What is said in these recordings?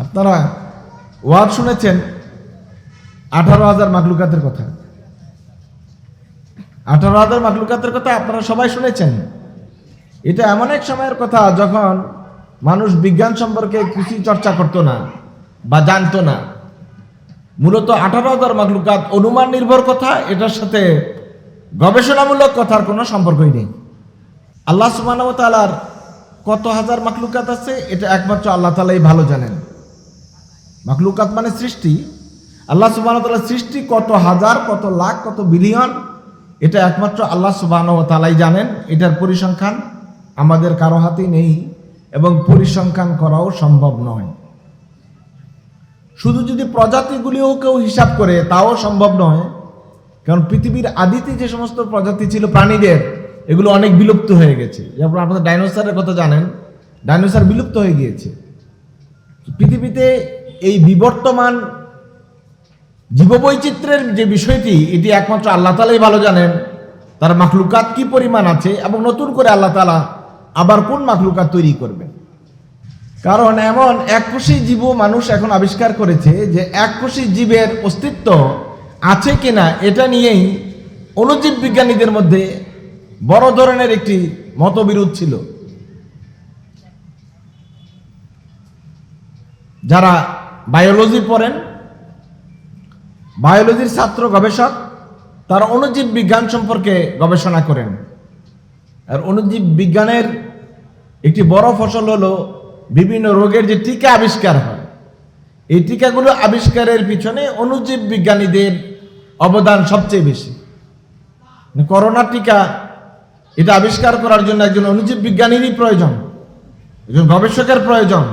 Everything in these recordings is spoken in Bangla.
আপনারা ওয়াজ শুনেছেন, আঠারো হাজার মাকলুকাতের কথা। আঠারো হাজার মাকলুকাতের কথা আপনারা সবাই শুনেছেন। এটা এমন এক সময়ের কথা যখন মানুষ বিজ্ঞান সম্পর্কে কিছু চর্চা করতো না বা জানতো না। মূলত আঠারো হাজার মাকলুকাত অনুমান নির্ভর কথা, এটার সাথে গবেষণামূলক কথার কোনো সম্পর্কই নেই। আল্লাহ ওয়া কত হাজার মাকলুকাত আছে, এটা একমাত্র আল্লাহ তালাই ভালো জানেন। মাকলুকাত মানে সৃষ্টি। আল্লাহ তাআলার সৃষ্টি কত হাজার, কত লাখ, কত বিলিয়ন? এটা একমাত্র আল্লাহ সুবহানাহু ওয়া তাআলাই জানেন। এটার পরিসংখ্যান আমাদের কারও হাতেই নেই এবং পরিসংখ্যান করাও সম্ভব নয়। শুধু যদি প্রজাতিগুলিও কেউ হিসাব করে, তাও সম্ভব নয়। কারণ পৃথিবীর আদিতে যে সমস্ত প্রজাতি ছিল প্রাণীদের, এগুলো অনেক বিলুপ্ত হয়ে গেছে। যেমন আপনাদের ডাইনোসরের কথা জানেন, ডাইনোসর বিলুপ্ত হয়ে গিয়েছে। পৃথিবীতে এই বিবর্তমান জীববৈচিত্র্যের যে বিষয়টি, এটি একমাত্র আল্লাহ তালাই ভালো জানেন। তার মাখলুকাত কি পরিমাণ আছে এবং নতুন করে আল্লাহ তালা আবার কোন মাখলুকাত তৈরি করবেন? কারণ এমন এককোষী জীব মানুষ এখন আবিষ্কার করেছে যে এককোষী জীবের অস্তিত্ব আছে কিনা, এটা নিয়েই অণুজীব বিজ্ঞানীদের মধ্যে বড় ধরনের একটি মতবিরোধ ছিল। যারা বায়োলজি পড়েন। বায়োলজির ছাত্র গবেষক, তারা অণুজীব বিজ্ঞান সম্পর্কে গবেষণা করেন। আর অণুজীব বিজ্ঞানের একটি বড় ফসল হলো বিভিন্ন রোগের যে টিকা আবিষ্কার হয়। এই টিকাগুলো আবিষ্কারের পিছনে অণুজীব বিজ্ঞানীদের অবদান সবচেয়ে বেশি। মানে করোনা টিকা, এটা আবিষ্কার করার জন্য একজন অণুজীব বিজ্ঞানীরই প্রয়োজন, একজন গবেষকের প্রয়োজন।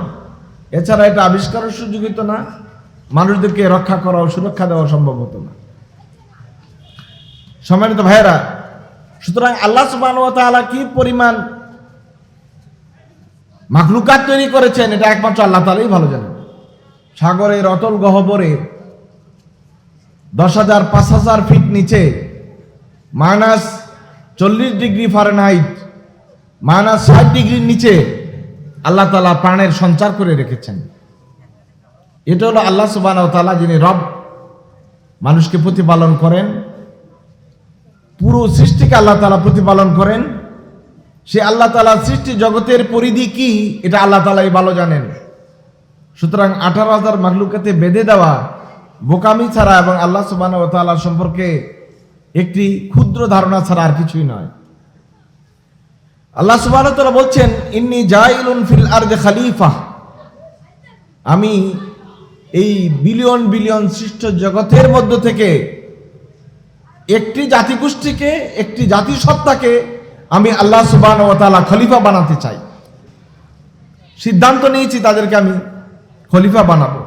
এছাড়া এটা আবিষ্কারের সুযোগ হতো না, মানুষদেরকে রক্ষা করা ও সুরক্ষা দেওয়া সম্ভব হতো না। সম্মানিত ভাইয়েরা, সুতরাং আল্লাহ তাআলা কি পরিমাণ মাখলুকাত তৈরি করেছেন, এটা একমাত্র আল্লাহ তালাই ভালো জানেন। সাগরের অতল গহবরে দশ হাজার, পাঁচ হাজার ফিট নিচে মাইনাস চল্লিশ ডিগ্রি ফারেনহাইট, মাইনাস ষাট ডিগ্রির নিচে আল্লাহ তালা প্রাণের সঞ্চার করে রেখেছেন। এটা হলো আল্লাহ সুবাহ তালা যিনি রব, মানুষকে প্রতিপালন করেন। পুরো সৃষ্টিকে আল্লাহ তালা প্রতিপালন করেন। সে আল্লাহ তালা সৃষ্টি জগতের পরিধি কি, এটা আল্লাহ তালাই ভালো জানেন। সুতরাং আঠারো হাজার মাগলুকাতে বেঁধে দেওয়া, বোকামি ছাড়া এবং আল্লাহ সুবাহ তাল্লাহ সম্পর্কে একটি ক্ষুদ্র ধারণা ছাড়া আর কিছুই নয়। আল্লাহ সুবাহ বলছেন, ইন্নি জাইলুন ফিল আর খালিফা। আমি এই বিলিয়ন বিলিয়ন সৃষ্ট জগতের মধ্য থেকে একটি জাতিগোষ্ঠীকে, একটি জাতিসত্তাকে আমি আল্লাহ সুবান ও তালা খলিফা বানাতে চাই। সিদ্ধান্ত নিয়েছি তাদেরকে আমি খলিফা বানাবো।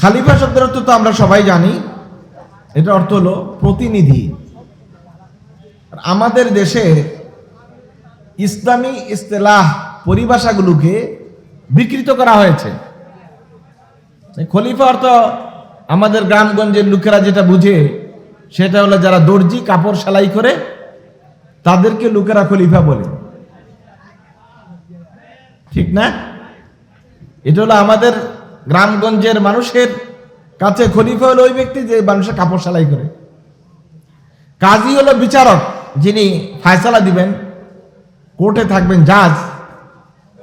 খালিফা শব্দের অর্থ তো আমরা সবাই জানি এটা অর্থ হলো প্রতিনিধি। আমাদের দেশে ইসলামী ইস্তেলাহ পরিভাষাগুলোকে বিকৃত করা হয়েছে। খলিফা অর্থ আমাদের গ্রামগঞ্জের লোকেরা যেটা বুঝে, সেটা হলো যারা দর্জি কাপড় সেলাই করে, তাদেরকে লোকেরা খলিফা বলে। ঠিক না? এটা হলো আমাদের গ্রামগঞ্জের মানুষের কাছে খলিফা হলো ওই ব্যক্তি যে মানুষের কাপড় সেলাই করে। কাজী হলো বিচারক। যিনি ফায়সালা দিবেন, কোর্টে থাকবেন জাজ।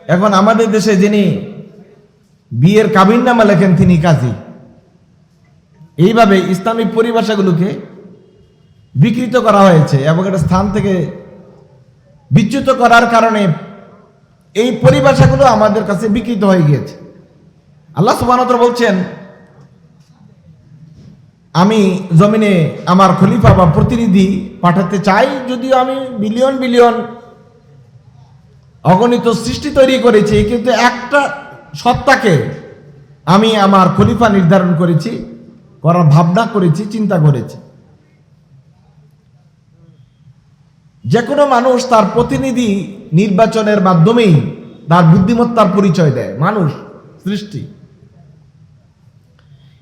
এখন আমাদের দেশে যিনি বিয়ের কাবিন নামা লেখেন, তিনি কাজী। এইভাবে ইসলামিক পরিভাষাগুলোকে বিকৃত করা হয়েছে এবং এটা স্থান থেকে বিচ্যুত করার কারণে এই পরিভাষাগুলো আমাদের কাছে বিকৃত হয়ে গিয়েছে। আল্লাহ সুবাহতর বলছেন আমি জমিনে আমার খলিফা বা প্রতিনিধি পাঠাতে চাই, যদিও আমি বিলিয়ন বিলিয়ন অগণিত সৃষ্টি তৈরি করেছি, কিন্তু একটা সত্তাকে আমি আমার খলিফা নির্ধারণ করেছি, করার ভাবনা করেছি, চিন্তা করেছি। যে কোনো মানুষ তার প্রতিনিধি নির্বাচনের মাধ্যমেই তার বুদ্ধিমত্তার পরিচয় দেয়। মানুষ, সৃষ্টি।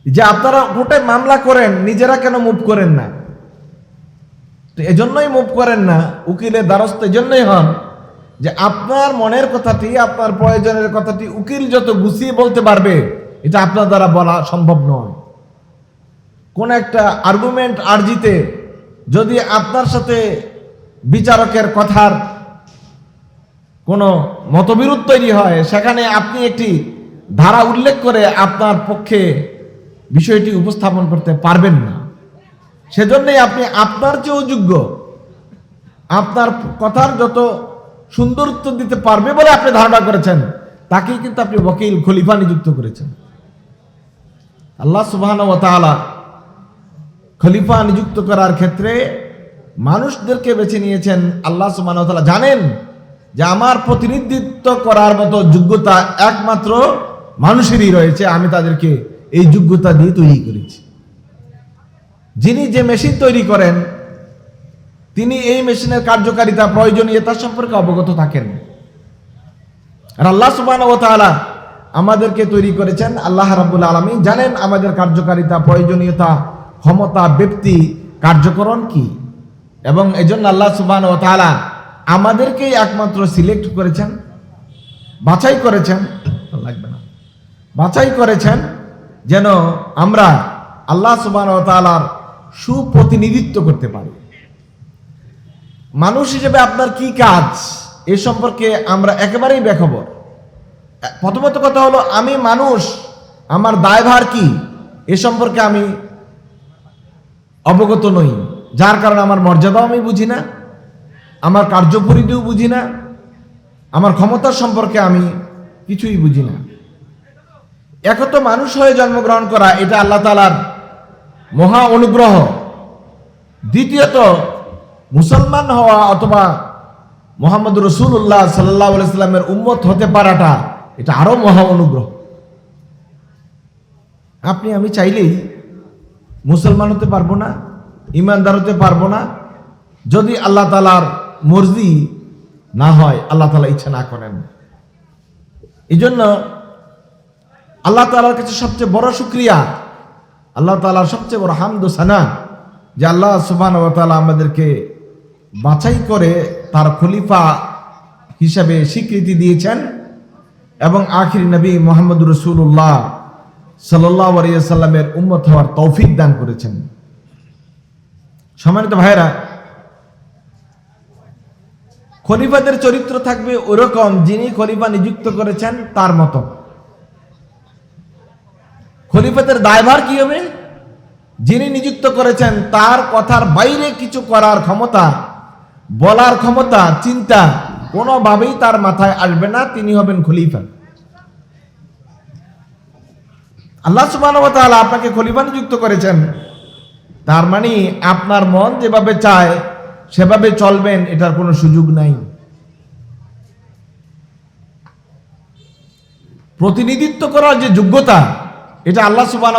যে আপনারা কোর্টে মামলা করেন, নিজেরা কেন মুভ করেন না? তো এজন্যই মুভ করেন না, উকিলের দ্বারস্থ এজন্যই হন যে আপনার মনের কথাটি, আপনার প্রয়োজনের কথাটি উকিল যত গুছিয়ে বলতে পারবে, এটা আপনার দ্বারা বলা সম্ভব নয়। কোন একটা আর্গুমেন্ট আর্জিতে যদি আপনার সাথে বিচারকের কথার কোনো মতবিরোধ তৈরি হয়, সেখানে আপনি একটি ধারা উল্লেখ করে আপনার পক্ষে বিষয়টি উপস্থাপন করতে পারবেন না। সেজন্যই আপনি আপনার চেয়েও যোগ্য। আপনার কথার যত সুন্দরত্ব দিতে পারবে বলে আপনি ধারণা করেছেন, তাকেই কিন্তু আপনি ওকিল খলিফা নিযুক্ত করেছেন। আল্লাহ সুবাহ খলিফা নিযুক্ত করার ক্ষেত্রে মানুষদেরকে বেছে নিয়েছেন। আল্লাহ সুবাহ জানেন যে আমার প্রতিনিধিত্ব করার মতো যোগ্যতা একমাত্র মানুষেরই রয়েছে। আমি তাদেরকে এই যোগ্যতা দিয়ে তৈরি করেছি। যিনি যে মেশিন তৈরি করেন, তিনি এই মেশিনের কার্যকারিতা প্রয়োজনীয়তা সম্পর্কে অবগত থাকেন। আর আল্লাহ সুবান ও তাআলা আমাদেরকে তৈরি করেছেন, আল্লাহ রাব্বুল আলমী জানেন আমাদের কার্যকারিতা প্রয়োজনীয়তা, ক্ষমতা, ব্যক্তি, কার্যকরণ কি। এবং এজন্য আল্লাহ সুবান ও তাআলা আমাদেরকেই একমাত্র সিলেক্ট করেছেন, বাছাই করেছেন, লাগবে না। বাছাই করেছেন যেন আমরা আল্লাহ সুবান ও সুপ্রতিনিধিত্ব করতে পারি। মানুষ হিসেবে আপনার কি কাজ? এ সম্পর্কে আমরা একেবারেই বেখবর। প্রথমত কথা হলো, আমি মানুষ, আমার দায়ভার কি? এ সম্পর্কে আমি অবগত নই। যার কারণে আমার মর্যাদাও আমি বুঝি না, আমার কার্যপরিধিও বুঝি না, আমার ক্ষমতা সম্পর্কে আমি কিছুই বুঝি না। একত মানুষ হয়ে জন্মগ্রহণ করা, এটা আল্লাহ তালার মহা অনুগ্রহ। দ্বিতীয়ত, মুসলমান হওয়া অথবা মোহাম্মদ রসুল্লাহ সাল্লাহ ইসলামের উম্মত হতে পারাটা, এটা আরও মহা অনুগ্রহ। আপনি, আমি চাইলেই মুসলমান হতে পারব না, ইমানদার হতে পারব না, যদি আল্লাহ তালার মর্জি না হয়, আল্লাহ তালা ইচ্ছা না করেন। এই জন্য আল্লাহ তালার কাছে সবচেয়ে বড় শুক্রিয়া। আল্লাহ তালার সবচেয়ে বড় হামদ সানা, যে আল্লাহ সুবান আমাদেরকে বাছাই করে তার খলিফা হিসাবে স্বীকৃতি দিয়েছেন এবং আখির নবী মোহাম্মদ রসুল্লাহ সাল্লাহ সাল্লামের উম্মত হওয়ার তৌফিক দান করেছেন। সম্মানিত ভাইরা খলিফাদের চরিত্র থাকবে ওরকম যিনি খলিফা নিযুক্ত করেছেন তার মতো। খলিফাদের দায়ভার কি হবে? যিনি নিযুক্ত করেছেন, তার কথার বাইরে কিছু করার ক্ষমতা, বলার ক্ষমতা, চিন্তা কোনোভাবেই তার মাথায় আসবে না, তিনি হবেন খলিফা। আল্লাহ সুবাহ আপনাকে খলিফা নিযুক্ত করেছেন। তার মানে আপনার মন যেভাবে চায়, সেভাবে চলবেন, এটার কোনো সুযোগ নাই। প্রতিনিধিত্ব করার যে যোগ্যতা এটা আল্লাহ সুবাহ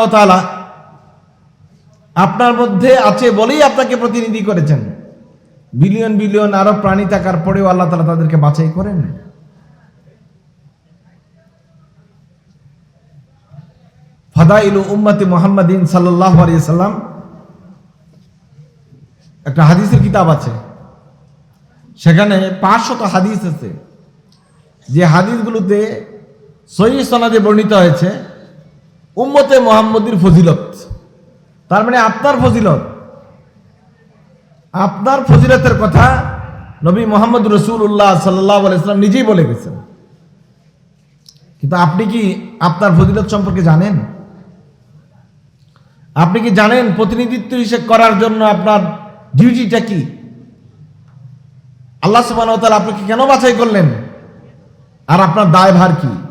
আপনার মধ্যে আছে বলেই আপনাকে প্রতিনিধি করেছেন। বিলিয়ন বিলিয়ন আরও প্রাণী থাকার পরেও আল্লাহ তালা তাদেরকে বাছাই করেন। ফাদাইলু উম্মতি মোহাম্মদিন সাল্লাহ সাল্লাম। একটা হাদিসের কিতাব আছে। সেখানে পাঁচশত হাদিস আছে। যে হাদিসগুলোতে সহি সনাদে বর্ণিত হয়েছে উম্মতে মোহাম্মদীর ফজিলত। তার মানে আপনার ফজিলত। আপনার ফজিলতের কথা নবী মোহাম্মদ রসুল্লাহ সাল্লাহ ইসলাম নিজেই বলে গেছেন। কিন্তু আপনি কি আপনার ফজিলত সম্পর্কে জানেন? আপনি কি জানেন প্রতিনিধিত্ব হিসেবে করার জন্য আপনার ডিউটিটা কি? আল্লাহ সুবাহ আপনাকে কেন বাছাই করলেন? আর আপনার দায়ভার কি?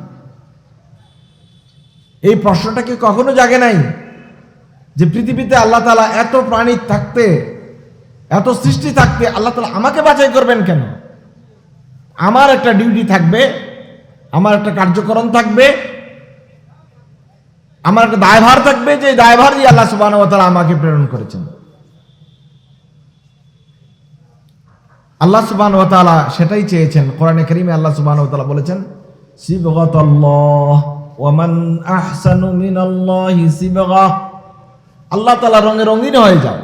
এই প্রশ্নটা কি কখনো জাগে নাই? যে পৃথিবীতে আল্লাহ তালা এত প্রাণী থাকতে, এত সৃষ্টি থাকতে আল্লাহ তালা আমাকে বাছাই করবেন কেন? আমার একটা ডিউটি থাকবে, আমার একটা কার্যক্রম থাকবে, আমার একটা দায়ভার থাকবে, যে দায়ভার দিয়ে আল্লাহ সুবাহ আমাকে প্রেরণ করেছেন। আল্লাহ সুবাহ সেটাই চেয়েছেন। কোরআনে করিমে আল্লাহ সুবাহ বলেছেন শিবগতল্লাহ ওয়ামান আহসানু মিনাল্লাহি সিবগা। আল্লাহ তাআলা রঙে রঙিন হয়ে যাও।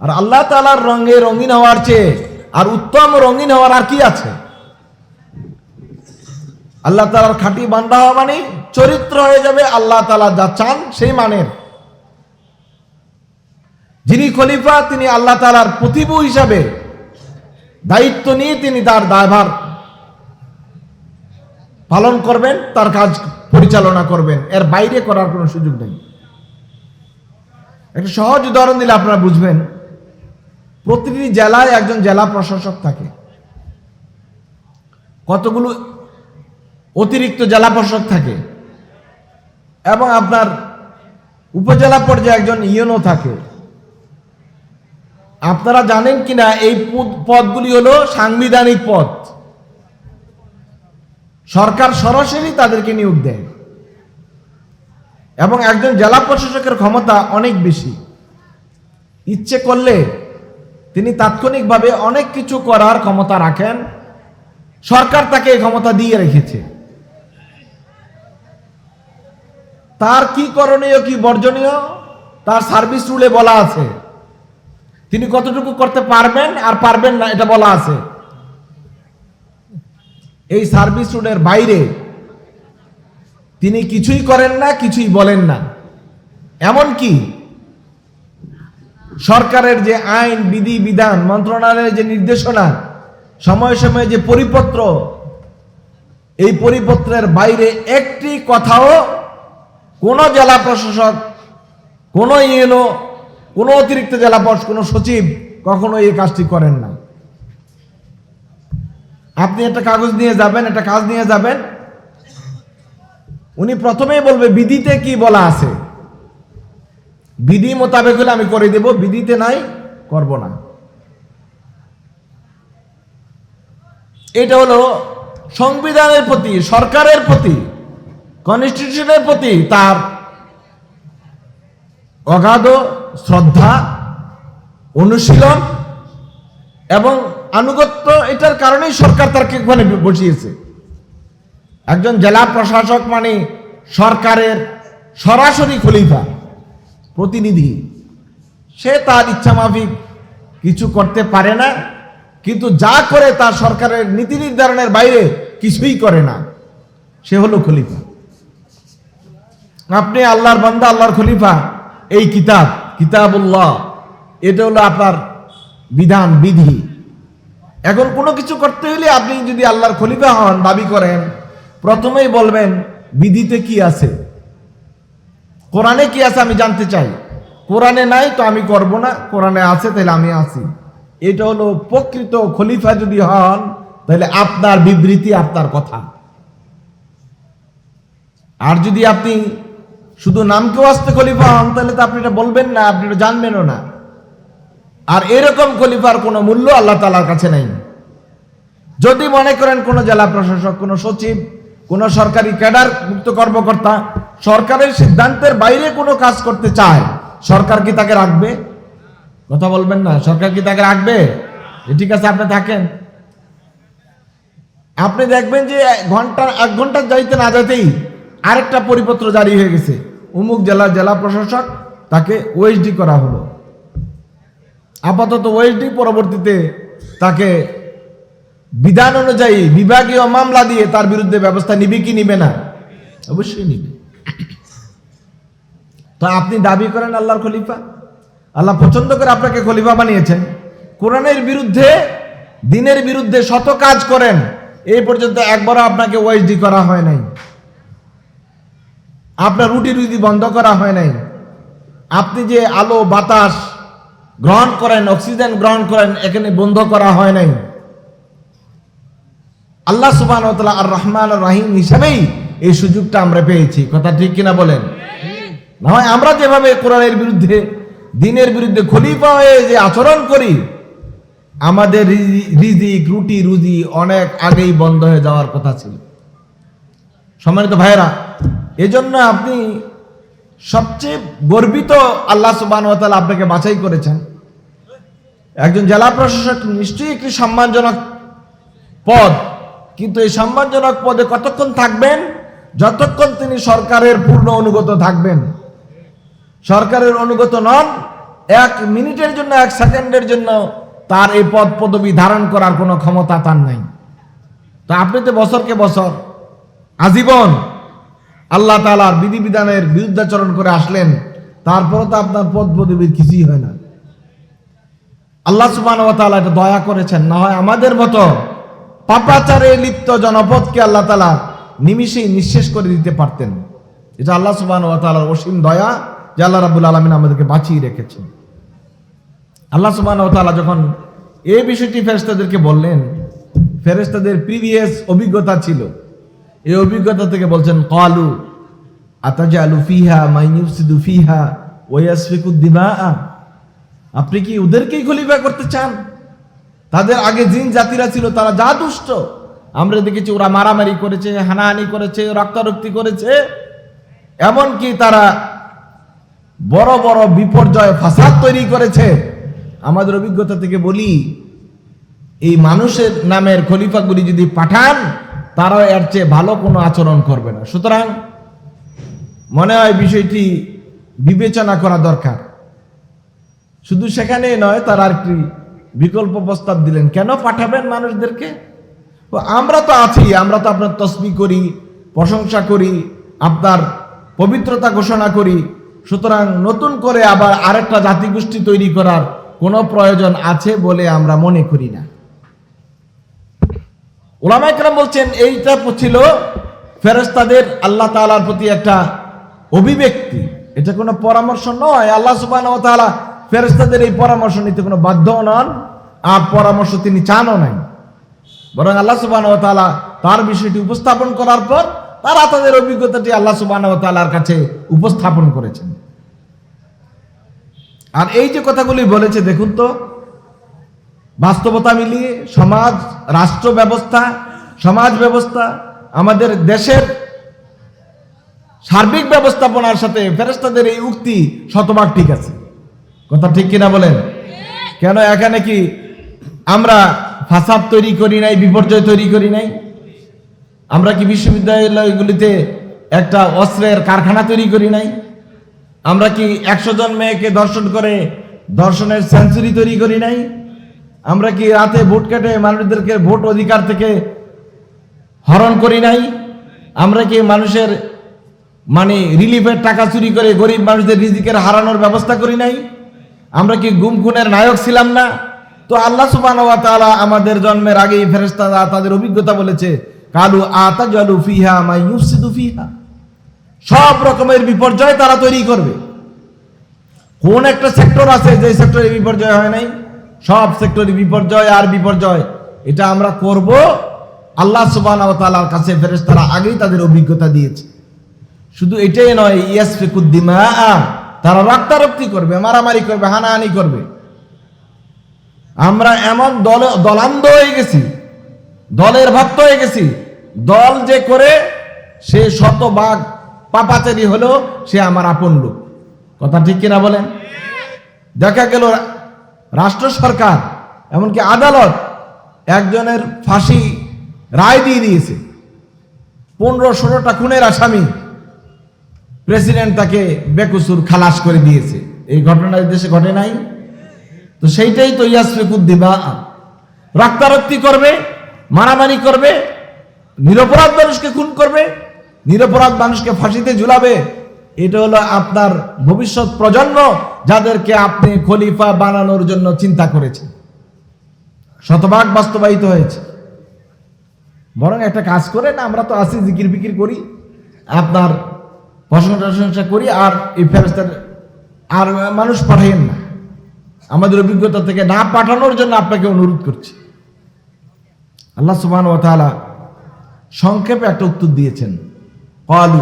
আর আল্লাহ তাআলার রঙে রঙিন হওয়ার চেয়ে আর উত্তম রঙিন হওয়ার আর কি আছে? আল্লাহ তালার খাঁটি বান্দা হওয়া মানে চরিত্র হয়ে যাবে আল্লাহ তালা যা চান সেই মানের। যিনি খলিফা, তিনি আল্লাহ তালার প্রতিভু হিসাবে দায়িত্ব নিয়ে তিনি তার দায়ভার পালন করবেন, তার কাজ পরিচালনা করবেন। এর বাইরে করার কোনো সুযোগ নেই। একটা সহজ উদাহরণ দিলে আপনারা বুঝবেন, প্রতিটি জেলায় একজন জেলা প্রশাসক থাকে। কতগুলো অতিরিক্ত জেলা প্রশাসক থাকে এবং আপনার উপজেলা পর্যায়ে একজন ইউনো থাকে। আপনারা জানেন কিনা, এই পদ- পদগুলি হলো সাংবিধানিক পদ। সরকার সরাসরি তাদেরকে নিয়োগ দেয়। এবং একজন জেলা প্রশাসকের ক্ষমতা অনেক বেশি। ইচ্ছে করলে তিনি তাৎক্ষণিকভাবে অনেক কিছু করার ক্ষমতা রাখেন। সরকার তাকে এই ক্ষমতা দিয়ে রেখেছে। তার কি করণীয়, কি বর্জনীয়, তার সার্ভিস রুলে বলা আছে। তিনি কতটুকু করতে পারবেন আর পারবেন না, এটা বলা আছে। এই সার্ভিস রুলের বাইরে তিনি কিছুই করেন না, কিছুই বলেন না। এমন কি সরকারের যে আইন, বিধি, বিধান, মন্ত্রণালয়ের যে নির্দেশনা, সময়ে সময়ে যে পরিপত্র, এই পরিপত্রের বাইরে একটি কথাও কোনো জেলা প্রশাসক, কোনো ইউনো কোনো অতিরিক্ত জেলা পশ কোনো সচিব কখনো এই কাজটি করেন না। আপনি একটা কাগজ নিয়ে যাবেন, একটা কাজ নিয়ে যাবেন। উনি প্রথমেই বলবে, বিধিতে কি বলা আছে? বিধি মোতাবেক হলে আমি করে দেব, বিধিতে নাই, করব না। এটা হলো সংবিধানের প্রতি, সরকারের প্রতি কনস্টিটিউশনের প্রতি তার অগাধ শ্রদ্ধা, অনুশীলন এবং আনুগত্য এটার কারণেই সরকার তাকে ওখানে বসিয়েছে। একজন জেলা প্রশাসক মানে সরকারের সরাসরি খলিফা, প্রতিনিধি। সে তার ইচ্ছা মাফিক কিছু করতে পারে না, কিন্তু যা করে তা সরকারের নীতি নির্ধারণের বাইরে কিছুই করে না। সে হলো খলিফা। আপনি আল্লাহর বান্দা, আল্লাহর খলিফা, এই কিতাব, কিতাবুল্লাহ, এটা হলো আপনার বিধান, বিধি। এখন কোনো কিছু করতে হলে আপনি যদি আল্লাহর খলিফা হন, দাবি করেন, প্রথমেই বলবেন, বিধিতে কি আছে? কোরআনে কি আছে আমি জানতে চাই। কোরআনে নাই তো আমি করব না, কোরআনে আছে তাহলে আমি আছি। এটা হলো প্রকৃত খলিফা যদি হন, তাহলে আপনার বিবৃতি আপনার কথা। আর যদি আপনি শুধু নামকেও আসতে খলিফা হন, তাহলে তো আপনি এটা বলবেন না, আপনি এটা জানবেনও না। আর এরকম খলিফার কোনো মূল্য আল্লাহ তালার কাছে নেই। যদি মনে করেন কোনো জেলা প্রশাসক, কোনো সচিব, কোনো সরকারি ক্যাডার, মুক্ত কর্মকর্তা, সরকারের সিদ্ধান্তের বাইরে কোনো কাজ করতে চায়, সরকার কি তাকে রাখবে? কথা বলবেন না, সরকার কি তাকে রাখবে? ঠিক আছে, আপনি থাকেন। আপনি দেখবেন যে ঘণ্টা, এক ঘণ্টা যাইতে না যাইতেই আরেকটা পরিপত্র জারি হয়ে গেছে। উমুক জেলার জেলা প্রশাসক তাকে ওএসডি করা হলো। আপাতত ওএসডি পরবর্তীতে তাকে বিধান অনুযায়ী বিভাগীয় মামলা দিয়ে তার বিরুদ্ধে ব্যবস্থা নিবে কি নিবে না? অবশ্যই নিবে। তো আপনি দাবি করেন আল্লাহর খলিফা? আল্লাহ পছন্দ করে আপনাকে খলিফা বানিয়েছেন। কোরআনের বিরুদ্ধে, দিনের বিরুদ্ধে শত কাজ করেন এই পর্যন্ত একবারও আপনাকে ওয়াইসডি করা হয় নাই। আপনার রুটি রুটি বন্ধ করা হয় নাই। আপনি যে আলো, বাতাস গ্রহণ করেন, অক্সিজেন গ্রহণ করেন, এখানে বন্ধ করা হয় নাই। আল্লাহ সুবান আর রহমান রাহিম হিসাবেই এই সুযোগটা আমরা পেয়েছি। কথা ঠিক কিনা বলেন? না হয় আমরা যেভাবে কোরআনের বিরুদ্ধে, দিনের বিরুদ্ধে খলিফা হয়ে যে আচরণ করি, আমাদের রিজি- রিজিক, রুটি, রুজি অনেক আগেই বন্ধ হয়ে যাওয়ার কথা ছিল। সম্মানিত ভাইরা এজন্য আপনি সবচেয়ে গর্বিত আল্লাহ সুবান আপনাকে বাছাই করেছেন। একজন জেলা প্রশাসক নিশ্চয়ই একটি সম্মানজনক পদ, কিন্তু এই সম্মানজনক পদে কতক্ষণ থাকবেন? যতক্ষণ তিনি সরকারের পূর্ণ অনুগত থাকবেন। সরকারের অনুগত নন, এক মিনিটের জন্য, এক সেকেন্ডের জন্য তার এই পদ পদবি ধারণ করার কোনো ক্ষমতা তার নাই। তো আপনি তো বছরকে বছর আজীবন আল্লাহ তালার বিধিবিধানের বিরুদ্ধাচরণ করে আসলেন তারপরে তো আপনার পদ পদবীর কিছুই হয় না। আল্লাহ সুবান এটা দয়া করেছেন, না হয় আমাদের মতো পাপাচারে লিপ্ত জনপদকে আল্লাহ তালা নিমিষেই নিঃশেষ করে দিতে পারতেন। এটা আল্লাহ সুবান ও তাআলার অসীম দয়া যে আল্লাহ রাবুল আলমিন আমাদেরকে বাঁচিয়ে রেখেছেন। আল্লাহ সুবান ও তাআলা যখন এই বিষয়টি ফেরেস্তাদেরকে বললেন ফেরেস্তাদের প্রিভিয়াস অভিজ্ঞতা ছিল। এই অভিজ্ঞতা থেকে বলছেন, কালু আতাজালু ফিহা, মাইয়ুফসিদু ফিহা ওয়াসফিকু দিমা আপনি কি ওদেরকেই খলিফা করতে চান? তাদের আগে জিন জাতিরা ছিল, তারা যা দুষ্ট। আমরা দেখেছি ওরা মারামারি করেছে, হানাহানি করেছে, রক্তারক্তি করেছে। এমনকি তারা বড় বড় বিপর্যয় ফাসাদ তৈরি করেছে। আমাদের অভিজ্ঞতা থেকে বলি, এই মানুষের নামের খলিফাগুলি যদি পাঠান, তারাও এর চেয়ে ভালো কোনো আচরণ করবে না। সুতরাং মনে হয় বিষয়টি বিবেচনা করা দরকার। শুধু সেখানেই নয়, তার আর কি বিকল্প প্রস্তাব দিলেন। কেন পাঠাবেন মানুষদেরকে? আমরা তো আছি, আমরা তো আপনার তসবি করি, প্রশংসা করি, আপনার পবিত্রতা ঘোষণা করি। সুতরাং নতুন করে আবার আরেকটা জাতিগোষ্ঠী তৈরি করার কোনো প্রয়োজন আছে বলে আমরা মনে করি না। ওলামা একরাম বলছেন, এইটা ছিল ফেরস্তাদের আল্লাহ তাআলার প্রতি একটা অভিব্যক্তি। এটা কোনো পরামর্শ নয়। আল্লাহ তাআলা ফেরেস্তাদের এই পরামর্শ নিতে কোনো বাধ্য নন, আর পরামর্শ তিনি চানও নাই। বরং আল্লাহ সুবহানাহু ওয়া তাআলা তার বিষয়টি উপস্থাপন করার পর তারা তাদের অভিজ্ঞতাটি আল্লাহ সুবহানাহু ওয়া তাআলার কাছে উপস্থাপন করেছেন। আর এই যে কথাগুলি বলেছে, দেখুন তো, বাস্তবতা মিলিয়ে সমাজ, রাষ্ট্র ব্যবস্থা, সমাজ ব্যবস্থা, আমাদের দেশের সার্বিক ব্যবস্থাপনার সাথে ফেরেস্তাদের এই উক্তি শতভাগ ঠিক আছে। কথা ঠিক কিনা বলেন? কেন এখানে কি আমরা ফাসাদ তৈরি করি নাই, বিপর্যয় তৈরি করি নাই? আমরা কি বিশ্ববিদ্যালয়গুলিতে একটা অস্ত্রের কারখানা তৈরি করি নাই? আমরা কি একশো জন মেয়েকে দর্শন করে দর্শনের সেঞ্চুরি তৈরি করি নাই? আমরা কি রাতে ভোট কেটে মানুষদেরকে ভোট অধিকার থেকে হরণ করি নাই? আমরা কি মানুষের মানে রিলিফের টাকা চুরি করে গরিব মানুষদের রিজিকের হারানোর ব্যবস্থা করি নাই? আমরা কি গুম খুনের নায়ক ছিলাম না? তো আল্লাহ সুবহানাহু ওয়া তাআলা আমাদের জন্মের আগেই ফেরেশতারা তাদের অভিজ্ঞতা বলেছে, কালু আতাজালু ফিহা মাই ইউফসিদু ফিহা। সব রকমের বিপর্যয় তারা তৈরি করবে। কোন একটা সেক্টর আছে যে সেক্টরে বিপর্যয় হয় নাই? সব সেক্টরে বিপর্যয় আর বিপর্যয়, এটা আমরা করব। আল্লাহ সুবহানাহু ওয়া তাআলার কাছে ফেরেশতারা আগেই তাদের অভিজ্ঞতা দিয়েছে। শুধু এটাই নয় ইয়াসফিকুদ্দিমা তারা রক্তারক্তি করবে, মারামারি করবে, হানাহানি করবে। আমরা এমন দল, দলান্ধ হয়ে গেছি, দলের ভক্ত হয়ে গেছি, দল যে করে সে শত বাঘ পাপাচারি হলো, সে আমার আপন লোক। কথা ঠিক কিনা বলেন? দেখা গেল রাষ্ট্র সরকার, এমনকি আদালত একজনের ফাঁসি রায় দিয়ে দিয়েছে। পনেরো ষোলোটা খুনের আসামি প্রেসিডেন্ট তাকে বেকুসুর খালাস করে দিয়েছে। এই ঘটনা দেশে ঘটে নাই। তো সেইটাই তো ইয়াসফিকুদ্দিবা রক্তারক্তি করবে, মারামারি করবে, নিরপরাধ মানুষকে খুন করবে, নিরপরাধ মানুষকে ফাঁসিতে ঝুলাবে। এটা হলো আপনার ভবিষ্যৎ প্রজন্ম যাদেরকে আপনি খলিফা বানানোর জন্য চিন্তা করেছেন। শতভাগ বাস্তবায়িত হয়েছে। বরং একটা কাজ করে না আমরা তো আসি জিকির ফিকির করি। আপনার প্রশংসা প্রশংসা করি আর এই ফেরস্তার আর মানুষ পাঠাইন না। আমাদের অভিজ্ঞতা থেকে না পাঠানোর জন্য আপনাকে অনুরোধ করছি। আল্লাহ সুবহান ওয়া তাআলা সংক্ষেপে একটা উত্তর দিয়েছেন। কালু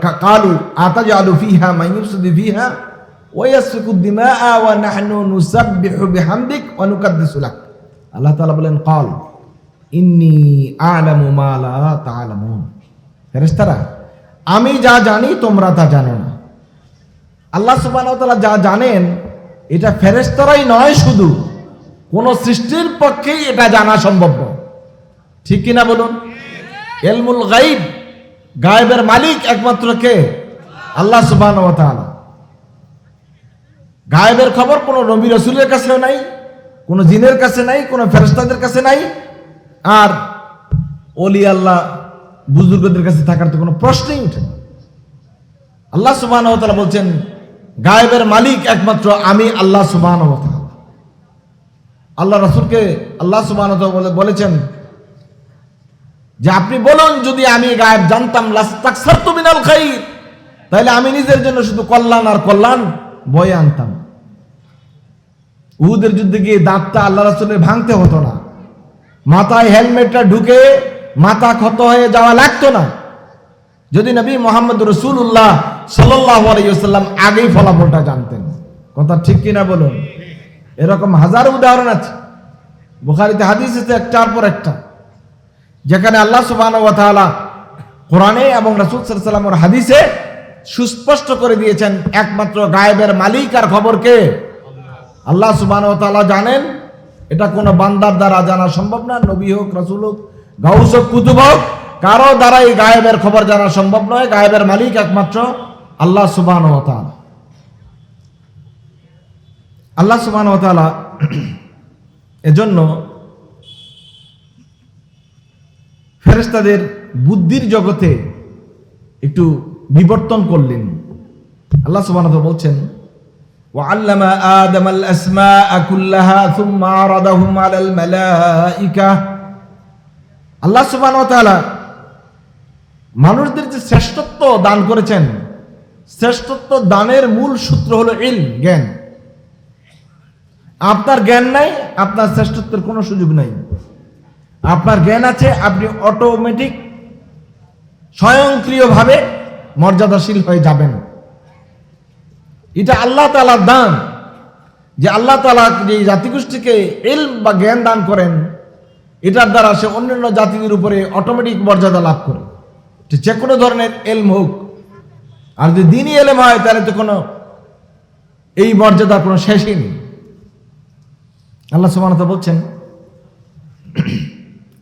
কা- কালু আতাজালু ফিহা মান ইফসিদু ফিহা ওয়া ইয়াসফিকু দিমাআ ওয়া নাহনু নুসাব্বিহু বিহামদিক ওয়া নুকাদ্দিসু লাক। আল্লাহ তাআলা বলেন, কাল, ইন্নী আ'লামু মা লা তা'লামুন ফেরেশতারা, আমি যা জানি তোমরা তা জানো না। আল্লাহ সুবহানাহু যা জানেন, এটা ফেরেস্তারাই নয় শুধু, কোন সৃষ্টির পক্ষেই এটা জানা সম্ভব নয়। ঠিক কিনা বলুন? এলমুল গাইব গায়েবের মালিক একমাত্র কে? আল্লাহ সুবহানাহু গায়েবের খবর কোন নবী রসুলের কাছেও নাই, কোন জিনের কাছে নাই, কোন ফেরেশতাদের কাছে নাই। আর অলি আল্লাহ বুজুর্গদের কাছে থাকার তো কোনো প্রশ্নই উঠে না। আল্লাহ সুবাহ বলছেন, গায়েবের মালিক একমাত্র আমি আল্লাহ সুবাহ আল্লাহ রসুলকে আল্লাহ সুবাহ বলেছেন যে আপনি বলুন, যদি আমি গায়েব জানতাম, লাস্তাকসারতু মিনাল খাইর, তাহলে আমি নিজের জন্য শুধু কল্যাণ আর কল্যাণ বয়ে আনতাম। উহুদের যুদ্ধে গিয়ে দাঁতটা আল্লাহ রাসূলের ভাঙতে হতো না। মাথায় হেলমেটটা ঢুকে মাথা ক্ষত হয়ে যাওয়া লাগতো না। যদি নবী মোহাম্মদ রসুল্লাহ সাল্লাহ আলাইসাল্লাম আগেই ফলাফলটা জানতেন। কথা ঠিক কিনা বলুন? এরকম হাজার উদাহরণ আছে। বুখারিতে হাদিস একটার পর একটা। যেখানে আল্লাহ সুবাহ কোরআনে এবং রাসুল সাল্লামের হাদিসে সুস্পষ্ট করে দিয়েছেন, একমাত্র গায়েবের মালিক আর খবরকে আল্লাহ সুবাহ জানেন, এটা কোনো বান্দার দ্বারা জানা সম্ভব না, নবী হোক, রাসুল হোক গাউস হোক কুতুব হোক কারো দ্বারা এই গায়েবের খবর জানা সম্ভব নয় গায়েবের মালিক একমাত্র আল্লাহ সুবাহ আল্লাহ সুবাহ এজন্য ফেরেস্তাদের বুদ্ধির জগতে একটু বিবর্তন করলেন আল্লাহ সুবাহ বলছেন وعلم آدم الأسماء كلها ثم عرضهم على الملائكة আল্লাহ সুবহান মানুষদের যে শ্রেষ্ঠত্ব দান করেছেন, শ্রেষ্ঠত্ব দানের মূল সূত্র হলো ইল জ্ঞান। আপনার জ্ঞান নাই, আপনার শ্রেষ্ঠত্বের কোনো সুযোগ নাই। আপনার জ্ঞান আছে, আপনি অটোমেটিক স্বয়ংক্রিয়ভাবে মর্যাদাশীল হয়ে যাবেন। এটা আল্লাহ তালার দান। যে আল্লাহ তালা যে জাতিগোষ্ঠীকে এল বা জ্ঞান দান করেন এটার দ্বারা সে অন্যান্য জাতিদের উপরে অটোমেটিক মর্যাদা লাভ করে। যে কোনো ধরনের এলম হোক, আর যদি দিনই এলেম হয়, তাহলে তো কোনো এই মর্যাদার কোনো শেষই নেই। আল্লাহ সুমানত বলছেন,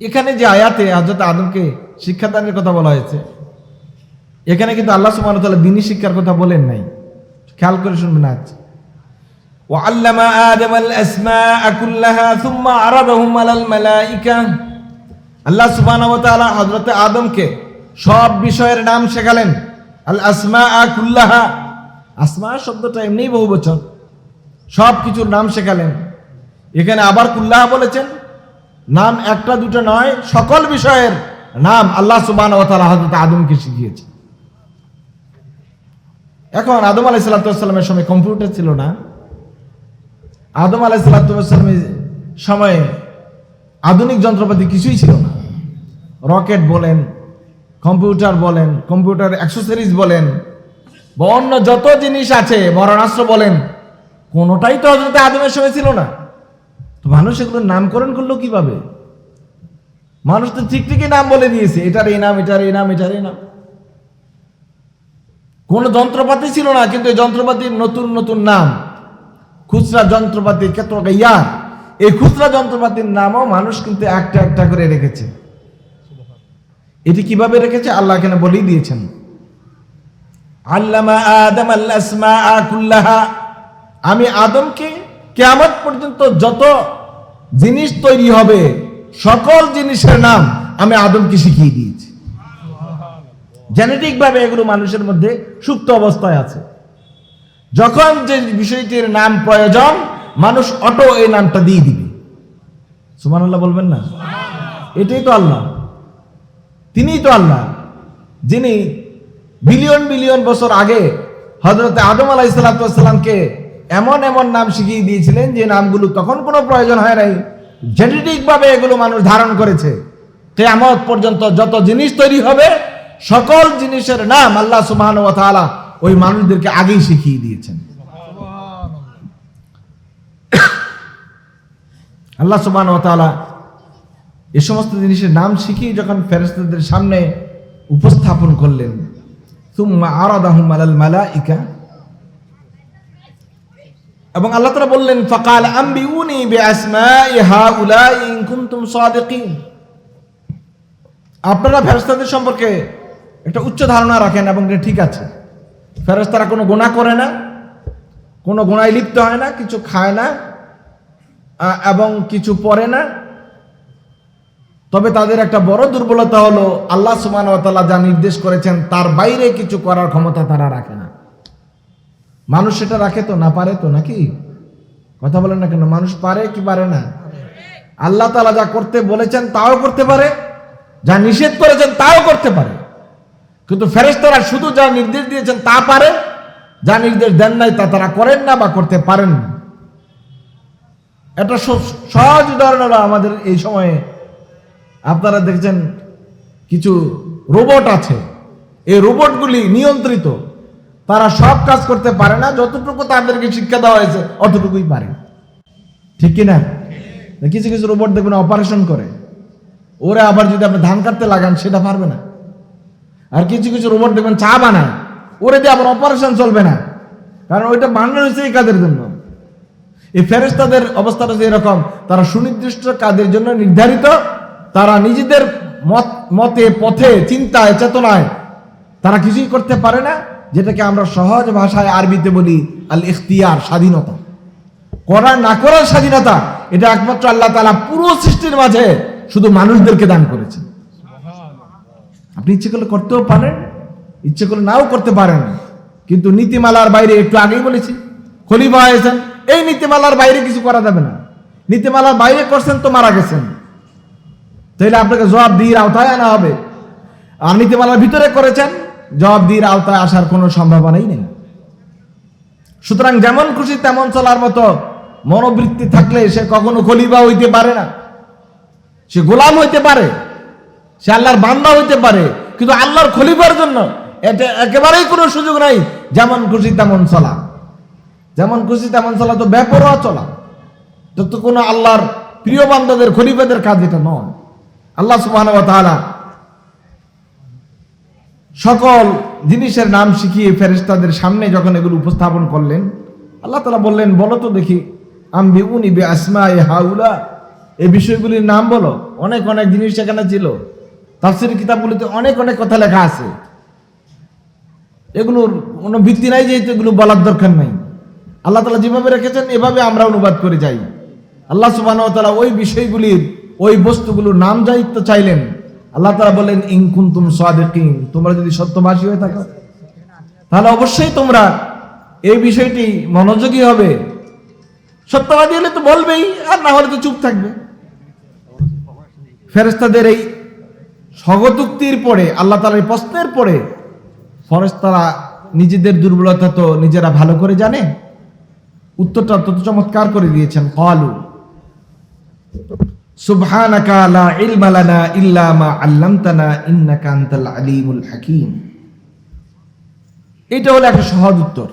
এখানে যে আয়াতে হজরত আদমকে শিক্ষাদানের কথা বলা হয়েছে, এখানে কিন্তু আল্লাহ সুমানত দিনই শিক্ষার কথা বলেন নাই। খেয়াল করে শুনবেন আজ। وعلم آدم الأسماء كلها ثم عرضهم على الملائكة আল্লাহ সুবহানাহু ওয়া তাআলা হযরত আদমকে সব বিষয়ের নাম শেখালেন আল আসমা কুল্লাহা আসমা শব্দটা এমনিই বহু বচন সব কিছুর নাম শেখালেন এখানে আবার কুল্লাহা বলেছেন নাম একটা দুটো নয় সকল বিষয়ের নাম আল্লাহ সুবহানাহু ওয়া তাআলা হযরত আদমকে শিখিয়েছে এখন আদম আলাই সাল্লাতামের সময় কম্পিউটার ছিল না আদম আলাই সাল্লাতামের সময়ে আধুনিক যন্ত্রপাতি কিছুই ছিল না। রকেট বলেন, কম্পিউটার বলেন, কম্পিউটার অ্যাক্সেসরিজ বলেন, বা অন্য যত জিনিস আছে মরণাস্ত্র বলেন, কোনোটাই তো হজরত আদমের সময় ছিল না। তো মানুষ এগুলোর নামকরণ করল কীভাবে? মানুষ তো ঠিক ঠিকই নাম বলে দিয়েছে, এটার এই নাম, এটার এই নাম, এটার এই নাম। কোনো যন্ত্রপাতি ছিল না, কিন্তু এই যন্ত্রপাতির নতুন নতুন নাম। খুচরা যন্ত্রপাতি কত ইয়া এই খুচরা যন্ত্রপাতির নামও মানুষ কিন্তু একটা একটা করে রেখেছে। এটি কীভাবে রেখেছে? আল্লাহ এখানে বলেই দিয়েছেন। আল্লামা আদম আমি আদমকে কেমন পর্যন্ত যত জিনিস তৈরি হবে, সকল জিনিসের নাম আমি আদমকে শিখিয়ে দিয়েছি। জেনেটিক ভাবে এগুলো মানুষের মধ্যে সুপ্ত অবস্থায় আছে। যখন যে বিষয়টির নাম প্রয়োজন, মানুষ অটো এই নামটা দিয়ে দিবে। সুমান আল্লাহ বলবেন না? এটাই তো আল্লাহ। তিনিই তো আল্লাহ। যিনি বিলিয়ন বিলিয়ন বছর আগে হজরত আদম আলাহ এমন এমন নাম শিখিয়ে দিয়েছিলেন যে নামগুলো তখন কোনো প্রয়োজন হয় নাই। জেনেটিক ভাবে এগুলো মানুষ ধারণ করেছে। কেয়ামত পর্যন্ত যত জিনিস তৈরি হবে, সকল জিনিসের নাম আল্লাহ সুবাহ ওই মানুষদেরকে আগেই শিখিয়ে দিয়েছেন। আল্লাহ সুবাহ এ সমস্ত জিনিসের নাম শিখিয়ে যখন ফেরেস্তাদের সামনে উপস্থাপন করলেন তুম্মা আরাদাহুম আলাল মালাইকা, এবং আল্লাহ তাআলা বললেন, ফাকাল আম্বিউনি বিআসমাই হাউলাই ইন কুনতুম সাদিকিন। আপনারা ফেরেশতাদের সম্পর্কে একটা উচ্চ ধারণা রাখেন এবং এটা ঠিক আছে। ফেরেশতারা কোনো গুনাহ করে না, কোনো গুণায় লিপ্ত হয় না, কিছু খায় না এবং কিছু পরে না। তবে তাদের একটা বড় দুর্বলতা হলো, আল্লাহ সুমান যা নির্দেশ করেছেন, তার বাইরে কিছু করার ক্ষমতা তারা রাখে না। মানুষ সেটা রাখে তো, না পারে তো, নাকি? কথা বলেন না কেন, মানুষ পারে কি পারে না? আল্লাহ তালা যা করতে বলেছেন, তাও করতে পারে, যা নিষেধ করেছেন, তাও করতে পারে। কিন্তু ফেরেশতারা শুধু যা নির্দেশ দিয়েছেন তা পারে, যা নির্দেশ দেন নাই তা তারা করেন না বা করতে পারেন না। একটা সহজ উদাহরণ হলো আমাদের এই সময়ে। আপনারা দেখছেন কিছু রোবট আছে। এই রোবটগুলি নিয়ন্ত্রিত। তারা সব কাজ করতে পারে না, যতটুকু তাদেরকে শিক্ষা দেওয়া হয়েছে, অতটুকুই পারে। ঠিক কি না কিছু কিছু রোবট দেখবেন অপারেশন করে। ওরা আবার যদি আপনি ধান কাটতে লাগান, সেটা পারবে না। আর কিছু কিছু রোবট দেখবেন চা বানায়। ওরে দিয়ে আবার অপারেশন চলবে না। কারণ ওইটা বানানো হয়েছে এই কাজের জন্য। এই ফেরেশতাদের অবস্থাটা যে এরকম, তারা সুনির্দিষ্ট কাজের জন্য নির্ধারিত, তারা নিজেদের মত, মতে, পথে, চিন্তায়, চেতনায়, তারা কিছুই করতে পারে না, যেটাকে আমরা সহজ ভাষায় আরবিতে বলি আল ইখতিয়ার স্বাধীনতা। করার না করার স্বাধীনতা, এটা একমাত্র আল্লাহ তালা পুরো সৃষ্টির মাঝে শুধু মানুষদেরকে দান করেছেন। আপনি ইচ্ছে করলে করতেও পারেন, ইচ্ছে করলে নাও করতে পারেন। কিন্তু নীতিমালার বাইরে একটু আগেই বলেছি, খলিফা হয়েছেন, এই নীতিমালার বাইরে কিছু করা যাবে না। নীতিমালার বাইরে করছেন তো মারা গেছেন। তাইলে আপনাকে জবাব দিয়ে আওতায় আনা হবে। আর নীতিমালার ভিতরে করেছেন, জবাব দিয়ে আওতায় আসার কোনো সম্ভাবনাই নেই। সুতরাং যেমন খুশি তেমন চলার মতো মনোবৃত্তি থাকলে সে কখনো খলিফা হইতে পারে না। সে গোলাম হইতে পারে। সে আল্লাহর বান্দা হইতে পারে, কিন্তু আল্লাহর খলিফার জন্য এটা একেবারেই কোনো সুযোগ নাই। যেমন খুশি তেমন চলা। যেমন খুশি তেমন চলা তো ব্যাপরোয়া চলা। তো কোনো আল্লাহর প্রিয় বান্দাদের, খলিফাদের কাজ এটা নয়। আল্লাহ ওয়া সকল জিনিসের নাম শিখিয়ে ফেরেশতাদের সামনে যখন এগুলো উপস্থাপন করলেন, আল্লাহ তালা বললেন, বলো তো দেখি আমি উনি বে আসমা এ হাউলা? এই বিষয়গুলির নাম বলো। অনেক অনেক জিনিস সেখানে ছিল। তাফসির কিতাবগুলিতে অনেক অনেক কথা লেখা আছে। এগুলোর কোনো ভিত্তি নাই যেহেতু এগুলো বলার দরকার নাই। আল্লাহ তালা যেভাবে রেখেছেন, এভাবে আমরা অনুবাদ করে যাই। আল্লাহ সুবাহ তালা ওই বিষয়গুলির, ওই বস্তুগুলোর নাম দায়িত্ব চাইলেন। আল্লাহ তালা বললেন ইনকুন তুম সাদেকিন। তোমরা যদি সত্যবাসী হয়ে থাকো, তাহলে অবশ্যই তোমরা এই বিষয়টি মনোযোগী হবে। সত্যবাদী হলে তো বলবেই, আর না হলে তো চুপ থাকবে। ফেরেস্তাদের এই স্বগতুক্তির পরে, আল্লাহ তালার প্রশ্নের পরে, ফরেস্তারা নিজেদের দুর্বলতা তো নিজেরা ভালো করে জানে। উত্তরটা তত চমৎকার করে দিয়েছেন, কালু, সুবহানাকা লা ইলমা লানা ইল্লা মা আল্লামতানা ইন্নাকা আনতাল আলিমুল হাকিম। এটা হলো একটা সহজ উত্তর।